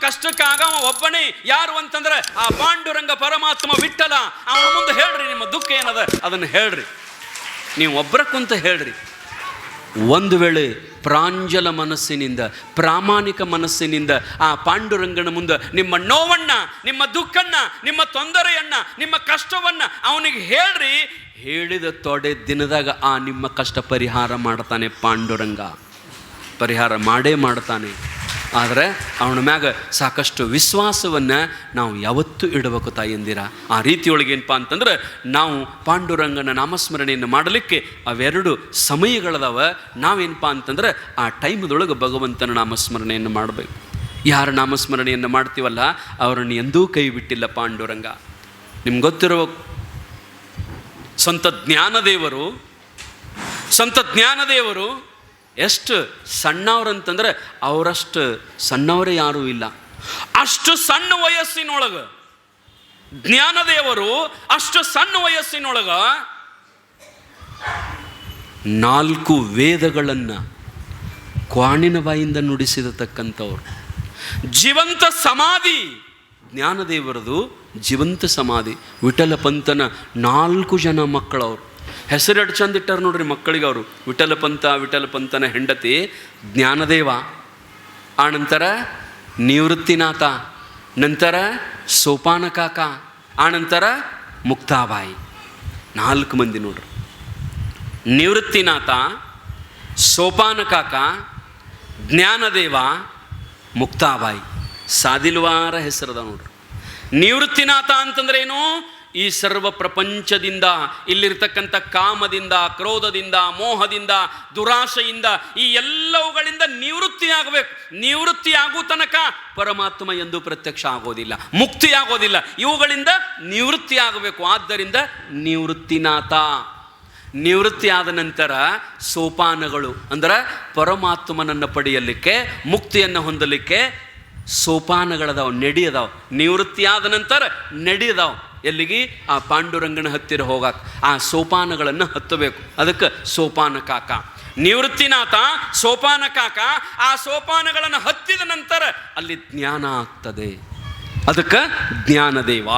ಕಷ್ಟಕ್ಕಾಗ ಆಗವ ಒಬ್ಬನೇ. ಯಾರು ಅಂತಂದ್ರೆ, ಆ ಪಾಂಡುರಂಗ ಪರಮಾತ್ಮ ವಿಠಲ ಅವನ ಮುಂದೆ ಹೇಳ್ರಿ, ನಿಮ್ಮ ದುಃಖ ಏನದ? ಅದನ್ನು ಹೇಳ್ರಿ. ನೀವು ಒಬ್ಬರ ಕುಂತ ಹೇಳ್ರಿ. ಒಂದು ವೇಳೆ ಪ್ರಾಂಜಲ ಮನಸ್ಸಿನಿಂದ, ಪ್ರಾಮಾಣಿಕ ಮನಸ್ಸಿನಿಂದ ಆ ಪಾಂಡುರಂಗನ ಮುಂದೆ ನಿಮ್ಮ ನೋವನ್ನ, ನಿಮ್ಮ ದುಃಖನ್ನ, ನಿಮ್ಮ ತೊಂದರೆಯನ್ನ, ನಿಮ್ಮ ಕಷ್ಟವನ್ನ ಅವನಿಗೆ ಹೇಳ್ರಿ, ಹೇಳಿದ ತೊಡೆ ದಿನದಾಗ ಆ ನಿಮ್ಮ ಕಷ್ಟ ಪರಿಹಾರ ಮಾಡ್ತಾನೆ ಪಾಂಡುರಂಗ. ಪರಿಹಾರ ಮಾಡೇ ಮಾಡ್ತಾನೆ. ಆದರೆ ಅವನ ಮ್ಯಾಗ ಸಾಕಷ್ಟು ವಿಶ್ವಾಸವನ್ನು ನಾವು ಯಾವತ್ತೂ ಇಡಬೇಕು ತಾಯಂದಿರ ಆ ರೀತಿಯೊಳಗೆ ಏನಪ್ಪ ಅಂತಂದ್ರೆ ನಾವು ಪಾಂಡುರಂಗನ ನಾಮಸ್ಮರಣೆಯನ್ನು ಮಾಡಲಿಕ್ಕೆ ಅವೆರಡು ಸಮಯಗಳದಾವ. ನಾವೇನಪ್ಪ ಅಂತಂದ್ರೆ ಆ ಟೈಮ್ದೊಳಗೆ ಭಗವಂತನ ನಾಮಸ್ಮರಣೆಯನ್ನು ಮಾಡಬೇಕು. ಯಾರ ನಾಮಸ್ಮರಣೆಯನ್ನು ಮಾಡ್ತೀವಲ್ಲ, ಅವರನ್ನು ಎಂದೂ ಕೈ ಬಿಟ್ಟಿಲ್ಲ ಪಾಂಡುರಂಗ. ನಿಮ್ಗೆ ಗೊತ್ತಿರೋ ಸಂತ ಜ್ಞಾನದೇವರು ಸಂತ ಜ್ಞಾನದೇವರು ಎಷ್ಟು ಸಣ್ಣವ್ರಂತಂದ್ರೆ ಅವರಷ್ಟು ಸಣ್ಣವರೇ ಯಾರೂ ಇಲ್ಲ. ಅಷ್ಟು ಸಣ್ಣ ವಯಸ್ಸಿನೊಳಗೆ ಜ್ಞಾನದೇವರು ಅಷ್ಟು ಸಣ್ಣ ವಯಸ್ಸಿನೊಳಗ ನಾಲ್ಕು ವೇದಗಳನ್ನು ಕ್ವಾಣಿನ ಬಾಯಿಂದ ನುಡಿಸಿರತಕ್ಕಂಥವ್ರು. ಜೀವಂತ ಸಮಾಧಿ ಜ್ಞಾನದೇವರದು ಜೀವಂತ ಸಮಾಧಿ. ವಿಠಲ ಪಂತನ ನಾಲ್ಕು ಜನ ಮಕ್ಕಳವ್ರು. ಹೆಸರೆರಡು ಚಂದ ಇಟ್ಟಾರ ನೋಡ್ರಿ ಮಕ್ಕಳಿಗೆ ಅವರು. ವಿಠಲ ಪಂಥ ಹೆಂಡತಿ, ಜ್ಞಾನದೇವ. ಆನಂತರ ನಿವೃತ್ತಿನಾಥ. ನಂತರ ಸೋಪಾನ ಕಾಕ. ಆನಂತರ ಮುಕ್ತಾಬಾಯಿ. ನಾಲ್ಕು ಮಂದಿ ನೋಡ್ರಿ. ನಿವೃತ್ತಿನಾಥ, ಸೋಪಾನ ಕಾಕ, ಜ್ಞಾನದೇವ, ಮುಕ್ತಾಬಾಯಿ. ಸಾದಿಲ್ವಾರ ಹೆಸರದ ನೋಡ್ರಿ. ನಿವೃತ್ತಿನಾಥ ಅಂತಂದ್ರೆ ಏನು? ಈ ಸರ್ವ ಪ್ರಪಂಚದಿಂದ, ಇಲ್ಲಿರ್ತಕ್ಕಂಥ ಕಾಮದಿಂದ, ಕ್ರೋಧದಿಂದ, ಮೋಹದಿಂದ, ದುರಾಶೆಯಿಂದ, ಈ ಎಲ್ಲವುಗಳಿಂದ ನಿವೃತ್ತಿಯಾಗಬೇಕು. ನಿವೃತ್ತಿಯಾಗುವ ತನಕ ಪರಮಾತ್ಮ ಎಂದು ಪ್ರತ್ಯಕ್ಷ ಆಗೋದಿಲ್ಲ ಮುಕ್ತಿ ಆಗೋದಿಲ್ಲ ಇವುಗಳಿಂದ ನಿವೃತ್ತಿ ಆಗಬೇಕು ಆದ್ದರಿಂದ ನಿವೃತ್ತಿನಾಥ. ನಿವೃತ್ತಿ ಆದ ನಂತರ ಸೋಪಾನಗಳು, ಅಂದ್ರೆ ಪರಮಾತ್ಮನನ್ನು ಪಡೆಯಲಿಕ್ಕೆ, ಮುಕ್ತಿಯನ್ನು ಹೊಂದಲಿಕ್ಕೆ ಸೋಪಾನಗಳದಾವ ನಡಿಯದಾವ ನಿವೃತ್ತಿ ಆದ ನಂತರ ನಡೆಯದಾವ ಎಲ್ಲಿಗೆ? ಆ ಪಾಂಡುರಂಗನ ಹತ್ತಿರ ಹೋಗಾಕ. ಆ ಸೋಪಾನಗಳನ್ನು ಹತ್ತಬೇಕು. ಅದಕ್ಕೆ ಸೋಪಾನ ಕಾಕ. ನಿವೃತ್ತಿನಾಥ, ಸೋಪಾನ ಕಾಕ, ಆ ಸೋಪಾನಗಳನ್ನು ಹತ್ತಿದ ನಂತರ ಅಲ್ಲಿ ಜ್ಞಾನ ಆಗ್ತದೆ. ಅದಕ್ಕೆ ಜ್ಞಾನದೇವ.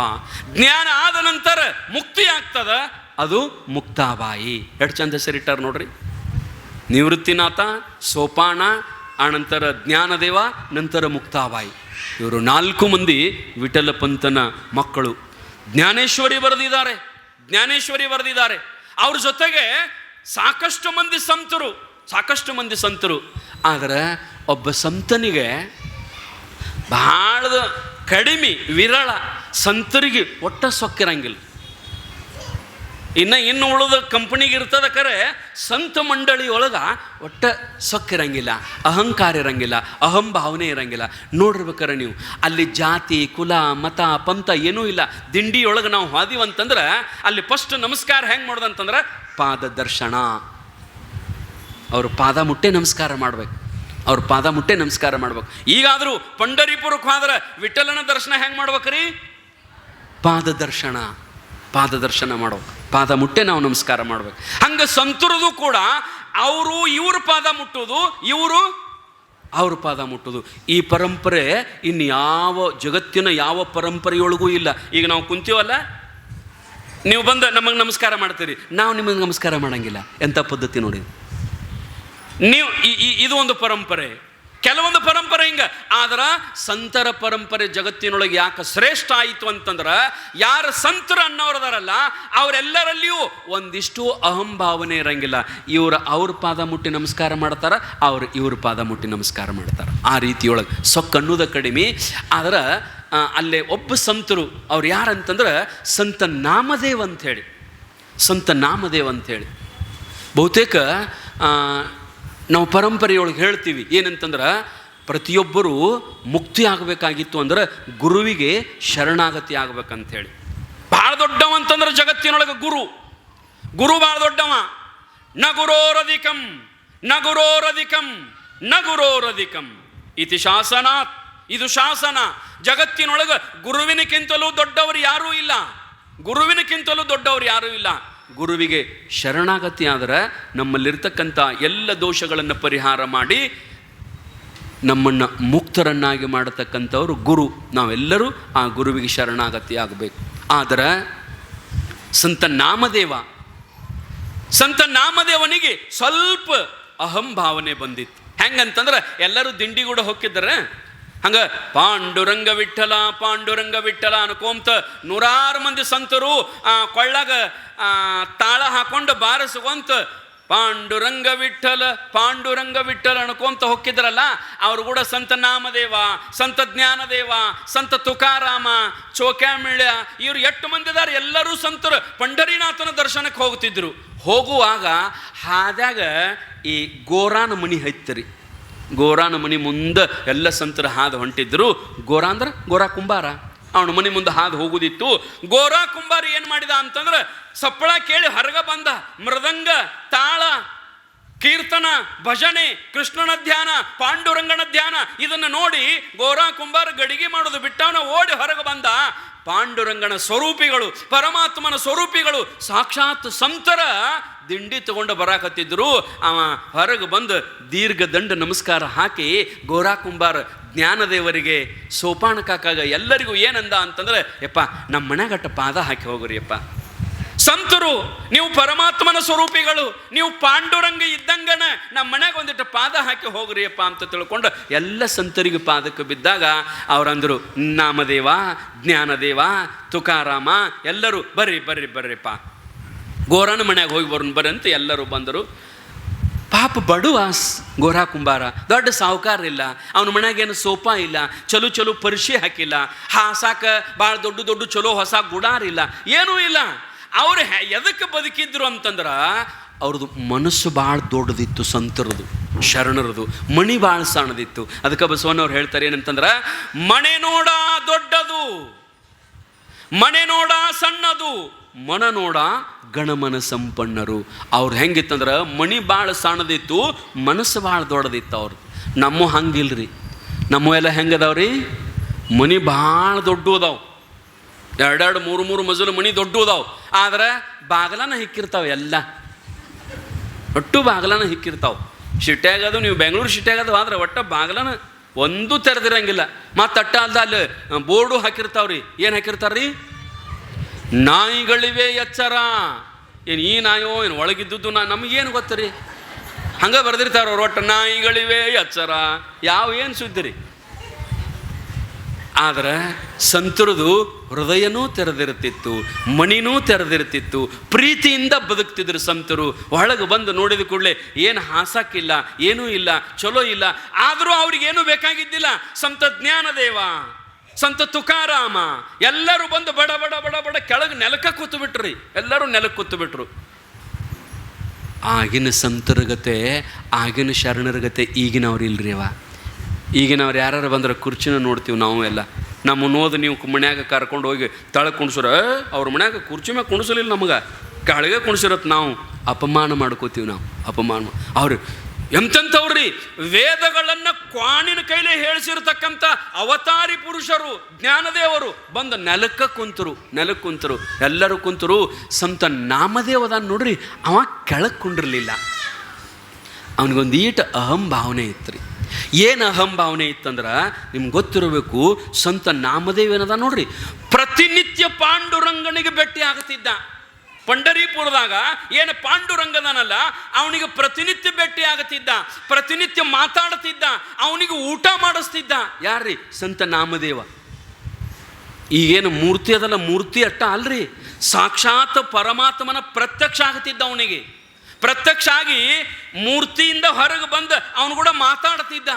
ಜ್ಞಾನ ಆದ ನಂತರ ಮುಕ್ತಿ ಆಗ್ತದ? ಅದು ಮುಕ್ತಾಬಾಯಿ. ಎರಡು ಚಂದ ಹೆಸರಿಟ್ಟಾರ ನೋಡ್ರಿ? ನಿವೃತ್ತಿನಾಥ, ಸೋಪಾನ ಆನಂತರ ಜ್ಞಾನದೇವ, ನಂತರ ಮುಕ್ತಾಬಾಯಿ. ಇವರು ನಾಲ್ಕು ಮಂದಿ ವಿಠಲ ಪಂತನ ಮಕ್ಕಳು. ಜ್ಞಾನೇಶ್ವರಿ ಬರೆದಿದ್ದಾರೆ ಜ್ಞಾನೇಶ್ವರಿ ಬರೆದಿದ್ದಾರೆ. ಅವ್ರ ಜೊತೆಗೆ ಸಾಕಷ್ಟು ಮಂದಿ ಸಂತರು, ಸಾಕಷ್ಟು ಮಂದಿ ಸಂತರು. ಆದರೆ ಒಬ್ಬ ಸಂತನಿಗೆ ಬಹಳ ಕಡಿಮೆ ವಿರಳ ಸಂತರಿಗೆ ಒಟ್ಟ ಸೊಕ್ಕಿರಂಗಿಲ್ಲ. ಇನ್ನು ಇನ್ನು ಉಳಿದ ಕಂಪ್ನಿಗೆ ಇರ್ತದ ಕರೆ ಸಂತ ಮಂಡಳಿ ಒಳಗೆ ಒಟ್ಟ ಸೊಕ್ಕಿರಂಗಿಲ್ಲ ಅಹಂಕಾರ ಇರಂಗಿಲ್ಲ, ಅಹಂ ಭಾವನೆ ಇರಂಗಿಲ್ಲ. ನೋಡಿರ್ಬೇಕಾರೆ ನೀವು. ಅಲ್ಲಿ ಜಾತಿ, ಕುಲ, ಮತ, ಪಂಥ ಏನೂ ಇಲ್ಲ. ದಿಂಡಿಯೊಳಗೆ ನಾವು ಹಾದಿವಂತಂದ್ರೆ ಅಲ್ಲಿ ಫಸ್ಟ್ ನಮಸ್ಕಾರ ಹೆಂಗೆ ಮಾಡೋದಂತಂದ್ರೆ ಪಾದ ದರ್ಶನ. ಅವರು ಪಾದ ಮುಟ್ಟೆ ನಮಸ್ಕಾರ ಮಾಡ್ಬೇಕು. ಅವ್ರ ಪಾದ ಮುಟ್ಟೆ ನಮಸ್ಕಾರ ಮಾಡ್ಬೇಕು. ಈಗಾದರೂ ಪಂಡರಿಪುರಕ್ಕೆ ಹೋದ್ರೆ ವಿಠಲನ ದರ್ಶನ ಹೆಂಗೆ ಮಾಡ್ಬೇಕ್ರಿ? ಪಾದ ದರ್ಶನ. ಪಾದ ದರ್ಶನ ಮಾಡ್ಬೇಕು. ಪಾದ ಮುಟ್ಟೆ ನಾವು ನಮಸ್ಕಾರ ಮಾಡ್ಬೇಕು. ಹಂಗೆ ಸಂತರದು ಕೂಡ ಅವರು ಇವ್ರ ಪಾದ ಮುಟ್ಟೋದು, ಇವರು ಅವ್ರ ಪಾದ ಮುಟ್ಟೋದು. ಈ ಪರಂಪರೆ ಇನ್ನು ಯಾವ ಜಗತ್ತಿನ ಯಾವ ಪರಂಪರೆಯೊಳಗೂ ಇಲ್ಲ. ಈಗ ನಾವು ಕುಂತೀವಲ್ಲ? ನೀವು ಬಂದು ನಮಗೆ ನಮಸ್ಕಾರ ಮಾಡ್ತೀರಿ. ನಾವು ನಿಮಗೆ ನಮಸ್ಕಾರ ಮಾಡಂಗಿಲ್ಲ. ಎಂಥ ಪದ್ಧತಿ ನೋಡಿ. ನೀವು ಇದು ಒಂದು ಪರಂಪರೆ. ಕೆಲವೊಂದು ಪರಂಪರೆ ಹಿಂಗೆ. ಆದ್ರೆ ಸಂತರ ಪರಂಪರೆ ಜಗತ್ತಿನೊಳಗೆ ಯಾಕೆ ಶ್ರೇಷ್ಠ ಆಯಿತು ಅಂತಂದ್ರೆ ಯಾರು ಸಂತರು ಅನ್ನೋರದಾರಲ್ಲ, ಅವರೆಲ್ಲರಲ್ಲಿಯೂ ಒಂದಿಷ್ಟು ಅಹಂಭಾವನೆ ಇರಂಗಿಲ್ಲ. ಇವರು ಅವ್ರ ಪಾದ ಮುಟ್ಟಿ ನಮಸ್ಕಾರ ಮಾಡ್ತಾರೆ, ಅವ್ರು ಇವ್ರ ಪಾದ ಮುಟ್ಟಿ ನಮಸ್ಕಾರ ಮಾಡ್ತಾರೆ. ಆ ರೀತಿಯೊಳಗೆ ಸೊಕ್ಕ ಅನ್ನೋದ ಕಡಿಮೆ. ಆದ್ರೆ ಅಲ್ಲೇ ಒಬ್ಬ ಸಂತರು, ಅವ್ರು ಯಾರಂತಂದ್ರೆ ಸಂತ ನಾಮದೇವ್ ಅಂಥೇಳಿ ಸಂತ ನಾಮದೇವ್ ಅಂಥೇಳಿ ಬಹುತೇಕ ನಾವು ಪರಂಪರೆಯೊಳಗೆ ಹೇಳ್ತೀವಿ. ಏನಂತಂದ್ರೆ, ಪ್ರತಿಯೊಬ್ಬರೂ ಮುಕ್ತಿ ಆಗಬೇಕಾಗಿತ್ತು ಅಂದ್ರೆ ಗುರುವಿಗೆ ಶರಣಾಗತಿ ಆಗ್ಬೇಕಂಥೇಳಿ ಭಾಳ ದೊಡ್ಡವ ಅಂತಂದ್ರೆ ಜಗತ್ತಿನೊಳಗೆ ಗುರು. ಗುರು ಭಾಳ ದೊಡ್ಡವ. ನ ಗುರೋರಧಿಕಂ, ನ ಇತಿ ಶಾಸನಾತ್. ಇದು ಶಾಸನ. ಜಗತ್ತಿನೊಳಗೆ ಗುರುವಿನಕ್ಕಿಂತಲೂ ದೊಡ್ಡವರು ಯಾರೂ ಇಲ್ಲ. ಗುರುವಿನಕ್ಕಿಂತಲೂ ದೊಡ್ಡವರು ಯಾರೂ ಇಲ್ಲ. ಗುರುವಿಗೆ ಶರಣಾಗತಿ ಆದರೆ ನಮ್ಮಲ್ಲಿರ್ತಕ್ಕಂಥ ಎಲ್ಲ ದೋಷಗಳನ್ನು ಪರಿಹಾರ ಮಾಡಿ ನಮ್ಮನ್ನು ಮುಕ್ತರನ್ನಾಗಿ ಮಾಡತಕ್ಕಂಥವ್ರು ಗುರು. ನಾವೆಲ್ಲರೂ ಆ ಗುರುವಿಗೆ ಶರಣಾಗತಿ ಆಗಬೇಕು. ಆದರೆ ಸಂತ ನಾಮದೇವ, ಸಂತ ನಾಮದೇವನಿಗೆ ಸ್ವಲ್ಪ ಅಹಂ ಭಾವನೆ ಬಂದಿತ್ತು. ಹೆಂಗಂತಂದ್ರೆ ಎಲ್ಲರೂ ದಿಂಡಿಗೂಡ ಹೊಕ್ಕಿದ್ದಾರೆ. ಹಂಗ ಪಾಂಡುರಂಗ ವಿಠಲ ಪಾಂಡುರಂಗ ವಿಠಲ ಅನ್ಕೊಂತ ನೂರಾರು ಮಂದಿ ಸಂತರು ಆ ಕೊಳ್ಳಾಗ ತಾಳ ಹಾಕೊಂಡು ಬಾರಿಸುವಂತ ಪಾಂಡುರಂಗ ವಿಠಲ ಪಾಂಡುರಂಗ ವಿಠಲ ಅನ್ಕೊಂತ ಹೊಕ್ಕಿದ್ರಲ್ಲ, ಅವರು ಕೂಡ ಸಂತ ನಾಮದೇವ, ಸಂತ ಜ್ಞಾನದೇವ, ಸಂತ ತುಕಾರಾಮ, ಚೋಕ್ಯಾಮಿಳ್ಯ, ಇವ್ರು ಎಷ್ಟು ಮಂದಿ ಇದಾರೆ, ಎಲ್ಲರೂ ಸಂತರು. ಪಂಡರಿನಾಥನ ದರ್ಶನಕ್ಕೆ ಹೋಗ್ತಿದ್ರು. ಹೋಗುವಾಗ ಹಾದ್ಯಾಗ ಈ ಗೋರಾನ ಮಣಿ ಹೈತರಿ. ಗೋರಾನ ಮನೆ ಮುಂದೆ ಎಲ್ಲ ಸಂತರ ಹಾದು ಹೊಂಟಿದ್ರು. ಗೋರ ಅಂದ್ರೆ ಗೋರಾ ಕುಂಬಾರ. ಅವನ ಮನೆ ಮುಂದೆ ಹಾದು ಹೋಗುದಿತ್ತು. ಗೋರಾ ಕುಂಬಾರ ಏನು ಮಾಡಿದ ಅಂತಂದ್ರೆ ಸಪ್ಪಳ ಕೇಳಿ ಹೊರಗ ಬಂದ. ಮೃದಂಗ, ತಾಳ, ಕೀರ್ತನ, ಭಜನೆ, ಕೃಷ್ಣನ ಧ್ಯಾನ, ಪಾಂಡುರಂಗನ ಧ್ಯಾನ ಇದನ್ನು ನೋಡಿ ಗೋರಾ ಕುಂಬಾರ ಗಡಿಗೆ ಮಾಡೋದು ಬಿಟ್ಟವನ ಓಡಿ ಹೊರಗೆ ಬಂದ. ಪಾಂಡುರಂಗನ ಸ್ವರೂಪಿಗಳು, ಪರಮಾತ್ಮನ ಸ್ವರೂಪಿಗಳು, ಸಾಕ್ಷಾತ್ ಸಂತರ ದಿಂಡಿ ತಗೊಂಡು ಬರಾಕತ್ತಿದ್ರು. ಅವ ಹೊರಗೆ ಬಂದು ದೀರ್ಘ ದಂಡ ನಮಸ್ಕಾರ ಹಾಕಿ ಗೋರಾ ಕುಂಬಾರ ಜ್ಞಾನದೇವರಿಗೆ ಸೋಪಾನ ಕಾಕಾಗ ಎಲ್ಲರಿಗೂ ಏನಂದ ಅಂತಂದ್ರೆ, ಯಪ್ಪ ನಮ್ಮ ಮನೆಗಟ್ಟ ಪಾದ ಹಾಕಿ ಹೋಗ್ರಿ ಯಪ್ಪ. ಸಂತರು, ನೀವು ಪರಮಾತ್ಮನ ಸ್ವರೂಪಿಗಳು, ನೀವು ಪಾಂಡುರಂಗ ಇದ್ದಂಗನ ನಮ್ಮ ಮನೆಗೆ ಒಂದಿಟ್ಟು ಪಾದ ಹಾಕಿ ಹೋಗ್ರಿಯಪ್ಪ ಅಂತ ತಿಳ್ಕೊಂಡು ಎಲ್ಲ ಸಂತರಿಗೆ ಪಾದಕ್ಕೆ ಬಿದ್ದಾಗ ಅವರಂದರು, ನಾಮದೇವ, ಜ್ಞಾನದೇವ, ತುಕಾರಾಮ, ಎಲ್ಲರೂ ಬರ್ರಿ ಬರ್ರಿ, ಬರ್ರಿಪ್ಪ. ಗೋರನ ಮನೆಗೆ ಹೋಗಿ ಬರೋಣ, ಬರ್ರಿ ಅಂತ ಎಲ್ಲರೂ ಬಂದರು. ಪಾಪ ಬಡುವ ಗೋರಾ ಕುಂಬಾರ, ದೊಡ್ಡ ಸಾಹುಕಾರ ಇಲ್ಲ, ಅವನ ಮನೆಗೇನು ಸೋಪ ಇಲ್ಲ, ಚಲೋ ಚಲೋ ಪರಿಶಿ ಹಾಕಿಲ್ಲ, ಹಾಸಾಕ ಭಾಳ ದೊಡ್ಡ ದೊಡ್ಡ ಚಲೋ ಹೊಸ ಗುಡಾರಿಲ್ಲ ಏನೂ ಇಲ್ಲ. ಅವ್ರು ಎದಕ್ಕೆ ಬದುಕಿದ್ರು ಅಂತಂದ್ರೆ ಅವ್ರದ್ದು ಮನಸ್ಸು ಭಾಳ ದೊಡ್ಡದಿತ್ತು ಸಂತರದು, ಶರಣರದು, ಮಣಿ ಭಾಳ ಸಣ್ಣದಿತ್ತು. ಅದಕ್ಕೆ ಬಸವಣ್ಣವ್ರು ಹೇಳ್ತಾರೆ ಏನಂತಂದ್ರೆ, ಮಣೆ ನೋಡ ದೊಡ್ಡದು, ಮಣೆ ನೋಡ ಸಣ್ಣದು ಮನ ನೋಡ ಗಣಮನ ಸಂಪನ್ನರು. ಅವ್ರು ಹೆಂಗಿತ್ತಂದ್ರೆ, ಮಣಿ ಭಾಳ ಸಣ್ಣದಿತ್ತು, ಮನಸ್ಸು ಭಾಳ ದೊಡ್ಡದಿತ್ತು ಅವ್ರದ್ದು ನಮ್ಮ ಹಂಗಿಲ್ರಿ. ನಮ್ಮ ಎಲ್ಲ ಹೆಂಗದಾವ್ರಿ? ಮನಿ ಭಾಳ ದೊಡ್ಡ ಅದಾವು. ಎರಡೆರಡು, ಮೂರು ಮೂರು ಮಜಲು ಮಣಿ ದೊಡ್ಡ ಅದಾವೆ. ಆದ್ರೆ ಬಾಗಲನ ಹಿಕ್ಕಿರ್ತಾವೆ ಎಲ್ಲ. ಒಟ್ಟು ಬಾಗಲನ ಹಿಕ್ಕಿರ್ತಾವೆ. ಶಿಟ್ಯಾಗದು ನೀವು ಬೆಂಗಳೂರು ಶಿಟ್ಯಾಗದು ಆದ್ರೆ ಒಟ್ಟ ಬಾಗಲನ ಒಂದು ತೆರೆದಿರಂಗಿಲ್ಲ. ಮತ್ತು ಅಟ್ಟ ಅಲ್ದ ಅಲ್ಲಿ ಬೋರ್ಡು ಹಾಕಿರ್ತಾವ್ರಿ ಏನು ಹಾಕಿರ್ತಾರ್ರಿ ನಾಯಿಗಳಿವೆ ಎಚ್ಚರ. ಏನು ಈ ನಾಯೋ, ಏನು ಒಳಗಿದ್ದುದು ನಾ, ನಮಗೇನು ಗೊತ್ತರಿ ಹಂಗೆ ಬರ್ದಿರ್ತಾರ ಒಟ್ಟು ನಾಯಿಗಳಿವೆ ಎಚ್ಚರ. ಯಾವ ಏನು ಸುದ್ದಿ ರೀ? ಆದ್ರೆ ಸಂತರದು ಹೃದಯನೂ ತೆರೆದಿರ್ತಿತ್ತು ಮಣಿನೂ ತೆರೆದಿರ್ತಿತ್ತು ಪ್ರೀತಿಯಿಂದ ಬದುಕ್ತಿದ್ರು ಸಂತರು. ಒಳಗೆ ಬಂದು ನೋಡಿದ ಕೂಡಲೇ ಏನು ಹಾಸಕ್ಕಿಲ್ಲ ಏನೂ ಇಲ್ಲ, ಚಲೋ ಇಲ್ಲ, ಆದರೂ ಅವ್ರಿಗೇನು ಬೇಕಾಗಿದ್ದಿಲ್ಲ. ಸಂತ ಜ್ಞಾನದೇವ, ಸಂತ ತುಕಾರಾಮ, ಎಲ್ಲರೂ ಬಂದು ಬಡ ಬಡ ಬಡ ಬಡ ಕೆಳಗೆ ನೆಲಕ್ಕೆ ಕೂತು ಬಿಟ್ರಿ ಎಲ್ಲರೂ ನೆಲಕ್ಕೆ ಕೂತು ಬಿಟ್ರು ಆಗಿನ ಸಂತರಗತೆ, ಆಗಿನ ಶರಣರಗತೆ ಈಗಿನವ್ರು ಇಲ್ರಿ ಅವ. ಈಗಿನವ್ರು ಯಾರು ಬಂದ್ರೆ ಕುರ್ಚಿನ ನೋಡ್ತೀವಿ ನಾವು ಎಲ್ಲ. ನಮ್ಮ ನೋದು ನೀವು ಮನ್ಯಾಗ ಕರ್ಕೊಂಡು ಹೋಗಿ ತಳ ಕುಣಿಸ್ರ ಅವ್ರ ಮನ್ಯಾಗ ಕುರ್ಚಿ ಮ್ಯಾಗ ಕುಣಿಸಲಿಲ್ಲ ನಮಗೆ. ಕೆಳಗೆ ಕುಣಿಸಿರತ್ ನಾವು. ಅಪಮಾನ ಮಾಡ್ಕೋತೀವಿ ನಾವು. ಅಪಮಾನ ಅವ್ರು ಅವ್ರು ಎಂತೆಂಥವ್ರಿ ವೇದಗಳನ್ನು ಕ್ವಾಣಿನ ಕೈಲೇ ಹೇಳಿಸಿರ್ತಕ್ಕಂಥ ಅವತಾರಿ ಪುರುಷರು, ಜ್ಞಾನದೇವರು. ಬಂದು ನೆಲಕ್ಕೆ ಕುಂತರು ನೆಲಕ್ಕೆ ಕುಂತರು. ಎಲ್ಲರೂ ಕುಂತರು, ಸಂತ ನಾಮದೇವದ ನೋಡ್ರಿ, ಅವ ಕೆಳಗೆ ಕುಂಡಿರಲಿಲ್ಲ. ಅವನಿಗೊಂದು ಈಟ ಅಹಂ ಭಾವನೆ ಇತ್ತು ರೀ ಏನು ಅಹಂ ಭಾವನೆ ಇತ್ತಂದ್ರೆ ನಿಮ್ಗೆ ಗೊತ್ತಿರಬೇಕು ಸಂತ ನಾಮದೇವ್ ಏನದ ನೋಡ್ರಿ. ಪ್ರತಿನಿತ್ಯ ಪಾಂಡುರಂಗನಿಗೆ ಭೇಟಿ ಆಗುತ್ತಿದ್ದ. ಪಂಡರೀಪುರದಾಗ ಏನು ಪಾಂಡುರಂಗದನಲ್ಲ ಅವನಿಗೆ ಪ್ರತಿನಿತ್ಯ ಭೇಟಿ ಆಗುತ್ತಿದ್ದ. ಪ್ರತಿನಿತ್ಯ ಮಾತಾಡ್ತಿದ್ದ ಅವನಿಗೆ ಊಟ ಮಾಡಿಸ್ತಿದ್ದ. ಯಾರ್ರಿ? ಸಂತ ನಾಮದೇವ. ಈಗೇನು ಮೂರ್ತಿ ಅದಲ್ಲ, ಮೂರ್ತಿ ಅಟ್ಟ ಅಲ್ರಿ. ಸಾಕ್ಷಾತ್ ಪರಮಾತ್ಮನ ಪ್ರತ್ಯಕ್ಷ ಆಗ್ತಿದ್ದ ಅವನಿಗೆ. ಪ್ರತ್ಯಕ್ಷ ಆಗಿ ಮೂರ್ತಿಯಿಂದ ಹೊರಗೆ ಬಂದು ಅವನು ಕೂಡ ಮಾತಾಡ್ತಿದ್ದ.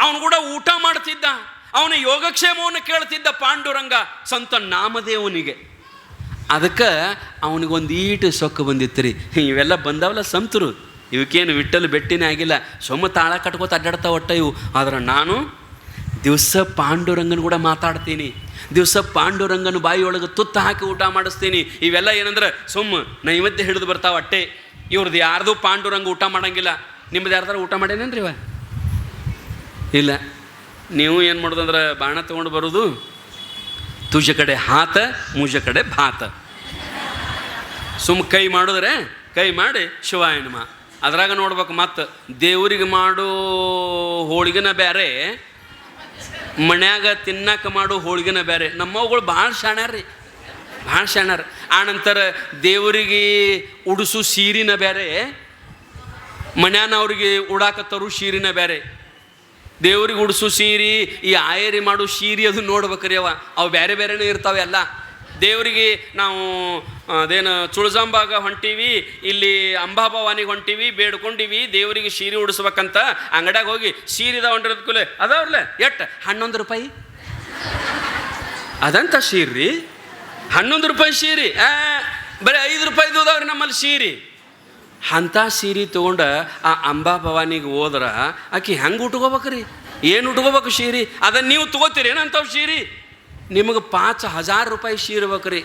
ಅವನು ಕೂಡ ಊಟ ಮಾಡ್ತಿದ್ದ. ಅವನ ಯೋಗಕ್ಷೇಮವನ್ನು ಕೇಳ್ತಿದ್ದ ಪಾಂಡುರಂಗ ಸಂತ ನಾಮದೇವನಿಗೆ. ಅದಕ್ಕೆ ಅವನಿಗೊಂದು ಈಟು ಸೊಕ್ಕು ಬಂದಿತ್ತು ರೀ. ಇವೆಲ್ಲ ಬಂದವಲ್ಲ ಸಂತರು. ಇವಕ್ಕೇನು ವಿಟ್ಟಲು ಬೆಟ್ಟಿನೇ ಆಗಿಲ್ಲ. ಸೊಮ್ಮ ತಾಳ ಕಟ್ಕೋತ ಅಡ್ಡಾಡ್ತಾ ಒಟ್ಟ ಇವು. ಆದ್ರೆ ನಾನು ದಿವಸ ಪಾಂಡುರಂಗನ ಕೂಡ ಮಾತಾಡ್ತೀನಿ. ದಿವಸ ಪಾಂಡುರಂಗನ ಬಾಯಿಯೊಳಗೆ ತುತ್ತ ಹಾಕಿ ಊಟ ಮಾಡಿಸ್ತೀನಿ. ಇವೆಲ್ಲ ಏನಂದ್ರೆ ಸುಮ್ಮ ನೈವೇದ್ಯ ಹಿಡಿದು ಬರ್ತಾವ ಅಟ್ಟೆ. ಇವ್ರದ್ದು ಯಾರ್ದು ಪಾಂಡುರಂಗ ಊಟ ಮಾಡಂಗಿಲ್ಲ, ನಿಮ್ದು ಯಾರ್ದಾರ ಊಟ ಮಾಡೇನೇನ್ರಿ ಇವ? ಇಲ್ಲ. ನೀವು ಏನು ಮಾಡೋದಂದ್ರೆ ಬಾಣ ತೊಗೊಂಡು ಬರೋದು, ತುಜ ಕಡೆ ಹಾತ, ಮುಜ ಕಡೆ ಭಾತ. ಸುಮ್ ಕೈ ಮಾಡಿದ್ರೆ, ಕೈ ಮಾಡಿ ಶಿವಾಯನಮ ಅದ್ರಾಗ ನೋಡ್ಬೇಕು ಮತ್ತು ದೇವ್ರಿಗೆ ಮಾಡೋ ಹೋಳಿಗೆನ ಬೇರೆ ಮನ್ಯಾಗ ತಿನ್ನಕ್ಕೆ ಮಾಡೋ ಹೋಳಿಗೆನ ಬೇರೆ ನಮ್ಮವುಗಳು ಭಾಳ ಶಾಣ್ಯಾರ ರೀ ಭಾಳ ಶಾಣ್ಯಾರ ಆನಂತರ ದೇವರಿಗೆ ಉಡಿಸು ಸೀರಿನ ಬೇರೆ ಮನ್ಯಾನ ಅವ್ರಿಗೆ ಉಡಾಕತ್ತರು ಸೀರಿನ ಬೇರೆ ದೇವ್ರಿಗೆ ಉಡಿಸು ಸೀರಿ, ಈ ಆಯರಿ ಮಾಡು ಸೀರಿ ಅದು ನೋಡ್ಬೇಕ್ರಿ ಅವ. ಅವು ಬೇರೆ ಬೇರೆನೇ ಇರ್ತಾವೆ ಎಲ್ಲ ದೇವರಿಗೆ ನಾವು, ಅದೇನು ಚುಳಜಾಂಬಾಗ ಹೊಂಟೀವಿ, ಇಲ್ಲಿ ಅಂಬಾಭವಾನಿಗೆ ಹೊಂಟೀವಿ, ಬೇಡ್ಕೊಂಡಿವಿ, ದೇವರಿಗೆ ಸೀರೆ ಉಡಿಸ್ಬೇಕಂತ ಅಂಗಡ್ಯಾಗ ಹೋಗಿ ಸೀರಿದ ಹೊಂಟಿರೋದ್ ಕೂಲೆ ಅದಾವ್ರಲ್ಲ ಎಟ್ ಹನ್ನೊಂದು ರೂಪಾಯಿ? ಅದಂತ ಸೀರಿ ಹನ್ನೊಂದು ರೂಪಾಯಿ ಸೀರೆ ಬರೀ ಐದು ರೂಪಾಯಿದು ಅದಾವ್ರಿ ನಮ್ಮಲ್ಲಿ ಸೀರೆ. ಅಂಥ ಸೀರೆ ತೊಗೊಂಡ ಆ ಅಂಬಾ ಭವಾನಿಗೆ ಹೋದ್ರೆ, ಆಕೆ ಹೆಂಗೆ ಉಟ್ಕೋಬೇಕ್ರಿ? ಏನು ಉಟ್ಕೋಬೇಕು ಸೀರೆ? ಅದನ್ನು ನೀವು ತಗೋತೀರಿ, ಏನಂತವ್ ಸೀರೆ? ನಿಮಗೆ ಪಾಚ್ ಹಜಾರ್ ರೂಪಾಯಿ ಸೀರೆ ಬೇಕ್ರಿ.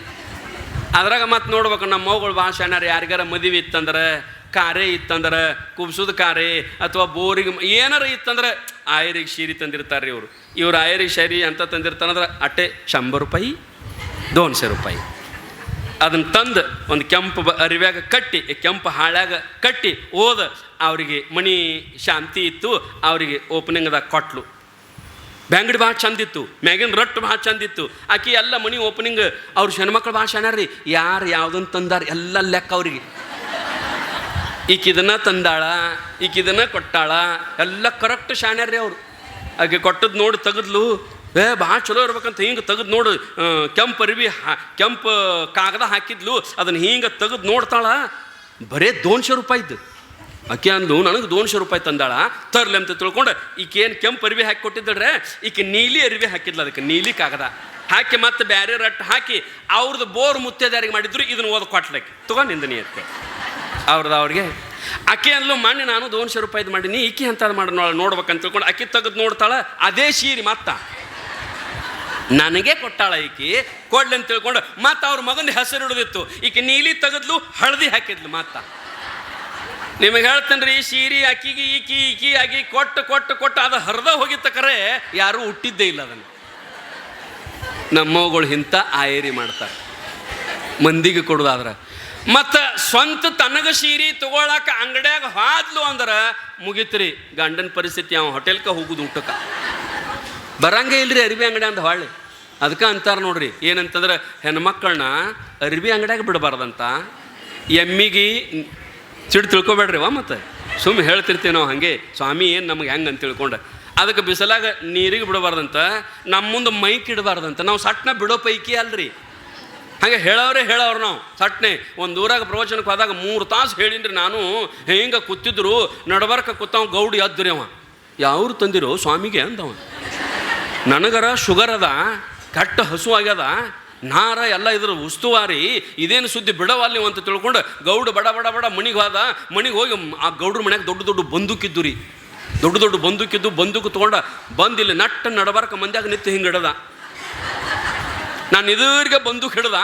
ಅದ್ರಾಗ ಮತ್ತೆ ನೋಡ್ಬೇಕು, ನಮ್ಮ ಮಗಳು ಭಾಳ ಶಾಣ್ಯಾರ, ಯಾರಿಗಾರ ಮದುವೆ ಇತ್ತಂದ್ರೆ, ಕಾರೇ ಇತ್ತಂದ್ರೆ, ಕುಬ್ಸದ ಕಾರೆ, ಅಥವಾ ಬೋರಿಗೆ ಏನಾರ ಇತ್ತಂದ್ರೆ, ಆಯರಿಗೆ ಸೀರೆ ತಂದಿರ್ತಾರೆ ಇವರು. ಇವ್ರು ಆಯರಿಗೆ ಶರಿ ಅಂತ ತಂದಿರ್ತಾರಂದ್ರೆ ಅಟ್ಟೆ ಶಂಬರ್ ರೂಪಾಯಿ. ದೋನ್ಸೆ ರೂಪಾಯಿ. ಅದನ್ನು ತಂದು ಒಂದು ಕೆಂಪು ಅರಿವ್ಯಾಗ ಕಟ್ಟಿ ಕೆಂಪು ಹಾಳ್ಯಾಗ ಕಟ್ಟಿ ಓದ, ಅವರಿಗೆ ಮಣಿ ಶಾಂತಿ ಇತ್ತು, ಅವರಿಗೆ ಓಪನಿಂಗ್ದಾಗ ಕೊಟ್ಲು. ಬ್ಯಾಂಗಡಿ ಭಾಳ ಚಂದಿತ್ತು ಮ್ಯಾಗಿನ ರಟ್ಟು ಭಾಳ ಚಂದಿತ್ತು ಆಕಿ ಎಲ್ಲ ಮನಿ ಓಪನಿಂಗ್ ಅವ್ರ ಹೆಣ್ಮಕ್ಳು ಭಾಳ ಶಾಣ್ಯಾರ್ರಿ ಯಾರು ಯಾವುದನ್ನು ತಂದಾರ ಎಲ್ಲ ಲೆಕ್ಕ ಅವ್ರಿಗೆ. ಈಕಿದನ್ನ ತಂದಾಳ, ಈಕಿದನ್ನ ಕೊಟ್ಟಾಳ, ಎಲ್ಲ ಕರೆಕ್ಟ್ ಶಾಣ್ಯಾರ್ರಿ ಅವರು. ಆಕೆ ಕೊಟ್ಟದ್ದು ನೋಡಿ ತೆಗೆದ್ಲು ಏ ಭಾಳ ಚಲೋ ಇರ್ಬೇಕಂತ ಹಿಂಗೆ ತೆಗೆದು ನೋಡು. ಕೆಂಪು ಅರಿವಿ ಕೆಂಪು ಕಾಗದ ಹಾಕಿದ್ಲು, ಅದನ್ನು ಹಿಂಗೆ ತೆಗೆದು ನೋಡ್ತಾಳ. ಬರೇ ದೋನ್ಶೆ ರೂಪಾಯಿದ್ದು ಆಕೆ ಅಂದು ನನಗೆ ದೋನ್ಶೆ ರೂಪಾಯಿ ತಂದಾಳ. ತರ್ಲಿ ಅಂತ ತಿಳ್ಕೊಂಡು, ಈಕೇನು ಕೆಂಪು ಅರಿವಿ ಹಾಕಿ ಕೊಟ್ಟಿದ್ದಳ್ರೆ ಈಕೆ ನೀಲಿ ಅರಿವಿ ಹಾಕಿದ್ಲು ಅದಕ್ಕೆ, ನೀಲಿ ಕಾಗದ. ಹಾಕಿ ಮತ್ತೆ ಬ್ಯಾರೆ ರಟ್ಟು ಹಾಕಿ ಅವ್ರದ್ದು ಬೋರ್ ಮುತ್ತೈದಾರಿಗೆ ಮಾಡಿದ್ರು, ಇದನ್ನು ಓದ್ ಕೊಟ್ಲಕ್ಕೆ. ತಗೊಂಡಿಂದ ನೀ ಅವ್ರದ್ದು ಅವ್ರಿಗೆ ಅಕ್ಕಿ ಅಂದ್ಲು ಮಣ್ಣು ನಾನು ದೋನ್ಶೆ ರೂಪಾಯಿದು ಮಾಡೀನಿ, ಈಕಿ ಅಂತ ಮಾಡಿ, ನೋಡ್ಬೇಕಂತ ತಿಳ್ಕೊಂಡು ಅಕ್ಕಿ ತೆಗೆದು ನೋಡ್ತಾಳೆ, ಅದೇ ಸೀರಿ ಮತ್ತ. ನನಗೆ ಕೊಟ್ಟಾಳ ಈಕಿ. ಕೊಡ್ಲಿ ಅಂತ ತಿಳ್ಕೊಂಡು ಮತ್ತೆ ಅವ್ರ ಮಗನ ಹೆಸರು ಹಿಡಿದಿತ್ತು. ಈಕೆ ನೀಲಿ ತೆಗೆದ್ಲು, ಹಳದಿ ಹಾಕಿದ್ಲು ಮತ್ತ ನಿಮಗೆ ಹೇಳ್ತೇನೆ ರೀ ಸೀರೆ ಅಕ್ಕಿಗೆ ಈಕಿ ಈಕಿ ಆಗಿ ಕೊಟ್ಟು ಕೊಟ್ಟು ಕೊಟ್ಟು ಅದು ಹರಿದ ಹೋಗಿತ್ತ ಕರೆ, ಯಾರೂ ಹುಟ್ಟಿದ್ದೇ ಇಲ್ಲ ಅದನ್ನು. ನಮ್ಮವುಗಳು ಇಂಥ ಆಯರಿ ಮಾಡ್ತಾರೆ. ಮಂದಿಗೆ ಕೊಡೋದಾದ್ರೆ. ಮತ್ತು ಸ್ವಂತ ತನಗ ಸೀರೆ ತಗೊಳಕ ಅಂಗಡ್ಯಾಗ ಹಾದ್ಲು ಅಂದ್ರೆ ಮುಗಿತ್ರಿ. ಗಂಡನ ಪರಿಸ್ಥಿತಿ ಅವ ಹೋಟೆಲ್ಕ ಹೋಗುದು ಊಟಕ್ಕೆ. ಬರಂಗೇ ಇಲ್ರಿ ಅರಿವಿ ಅಂಗಡಿ ಅಂತ ಹೊಳ್ಳಿ. ಅದಕ್ಕೆ ಅಂತಾರೆ ನೋಡ್ರಿ, ಏನಂತಂದ್ರೆ ಹೆಣ್ಮಕ್ಳನ್ನ ಅರಿವಿ ಅಂಗಡಿಯಾಗ ಬಿಡಬಾರ್ದಂತ ಎಮ್ಮಿಗೆ ಸಿಡು ತಿಳ್ಕೊಬೇಡ್ರಿ ವಾ ಮತ್ತೆ. ಸುಮ್ಮ ಹೇಳ್ತಿರ್ತೀವಿ ನಾವು ಹಾಗೆ, ಸ್ವಾಮಿ ಏನು ನಮ್ಗೆ ಹೆಂಗೆ ಅಂತ ತಿಳ್ಕೊಂಡು. ಅದಕ್ಕೆ ಬಿಸಿಲಾಗ ನೀರಿಗೆ ಬಿಡಬಾರ್ದಂತ ನಮ್ಮ ಮುಂದೆ ಮೈಕ್ ಇಡಬಾರ್ದಂತ, ನಾವು ಸಟ್ನ ಬಿಡೋ ಪೈಕಿ ಅಲ್ರಿ. ಹಾಗೆ ಹೇಳೋರೇ ಹೇಳೋರು ನಾವು, ಸಟ್ನೆ. ಒಂದು ಊರಾಗ ಪ್ರವಚನಕ್ಕೆ ಹೋದಾಗ ಮೂರು ತಾಸು ಹೇಳಿನ್ರಿ ನಾನು, ಹೆಂಗೆ ಕೂತಿದ್ರು, ನಡಬರ್ಕ ಕೂತವ ಗೌಡಿ ಅದ್ರಿ ಅವ. ಯಾವ್ರು ತಂದಿರೋ ಸ್ವಾಮಿಗೆ ಅಂದವ. ನನಗರ ಶುಗರ್ ಅದ ಕಟ್ಟ ಹಸು ಆಗ್ಯದ ನಾರ ಎಲ್ಲ ಇದ್ರ ಉಸ್ತುವಾರಿ, ಇದೇನು ಸುದ್ದಿ ಬಿಡವಲ್ಲಿ ಅಂತ ತಿಳ್ಕೊಂಡು ಗೌಡ ಬಡ ಬಡ ಬಡ ಮಣಿಗೆ ಹೋದ, ಮಣಿಗೆ ಹೋಗಿ ಆ ಗೌಡ್ರ ಮನೆಗೆ ದೊಡ್ಡ ದೊಡ್ಡ ಬಂದೂಕಿದ್ದು ರೀ. ದೊಡ್ಡ ದೊಡ್ಡ ಬಂದೂಕಿದ್ದು, ಬಂದೂಕು ತೊಗೊಂಡ ಬಂದಿಲ್ಲ ನಟ್ಟ ನಡಬಾರಕ ಮಂದ್ಯಾಗ ನಿತ್ಯ ಹಿಂಗೆ ಹಿಡದ. ನಾನು ಇದುವರೆಗೆ ಬಂದೂಕ್ ಹಿಡ್ದ.